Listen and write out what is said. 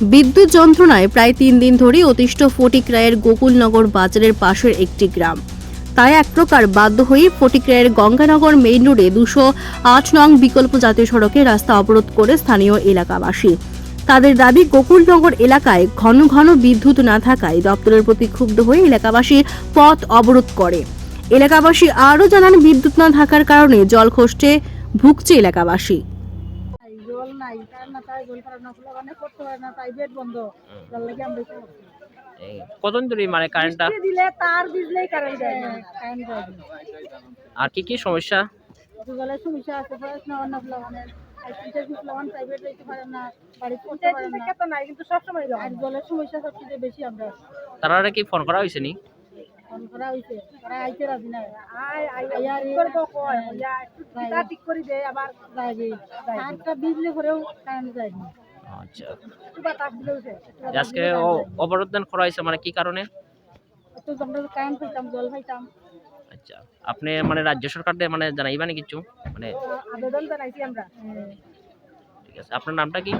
বিদ্যুৎ যন্ত্রণায় প্রায় তিন দিন ধরেই অতিষ্ঠ ফটিকরায়ের গোকুলনগর বাজারের পাশের একটি গ্রাম। তাই এক প্রকার বাধ্য হয়ে ফটিকরায়ের গঙ্গানগর মেইন রোডে দুশো আট নং বিকল্প জাতীয় সড়কে রাস্তা অবরোধ করে স্থানীয় এলাকাবাসী। তাদের দাবি, গোকুলনগর এলাকায় ঘন ঘন বিদ্যুৎ না থাকায় দপ্তরের প্রতি ক্ষুব্ধ হয়ে এলাকাবাসী পথ অবরোধ করে। এলাকাবাসী আরও জানান, বিদ্যুৎ না থাকার কারণে জল জলখষ্টে ভুগছে এলাকাবাসী। নাই তার না তাই জল খারাপ না ফুলা মানে করতে পারে না তাই বেড বন্ধ। জল লাগে আমরা কতদিন ধরে মানে কারেন্টটা দিলে তার বিজলেই কারেন্ট যায় না কারেন্ট যায় না আর কি কি সমস্যা? সমস্যা আছে না অন্য ফুলা মানে আইসিটা ফুলা প্রাইভেট যাইতে পারে না বাড়িতে করতে পারে না। তো নাই কিন্তু সব সময় সমস্যা সবচেয়ে বেশি আমরা। তারা কি ফোন করা হয়েছে নি? আজকে করা হয়েছে মানে কি কারণে? আচ্ছা। আপনি মানে রাজ্য সরকার দিয়ে মানে জানাইবা নি কিছু? মানে আবেদন জানাইছি আমরা। ঠিক আছে। আপনার নামটা কি?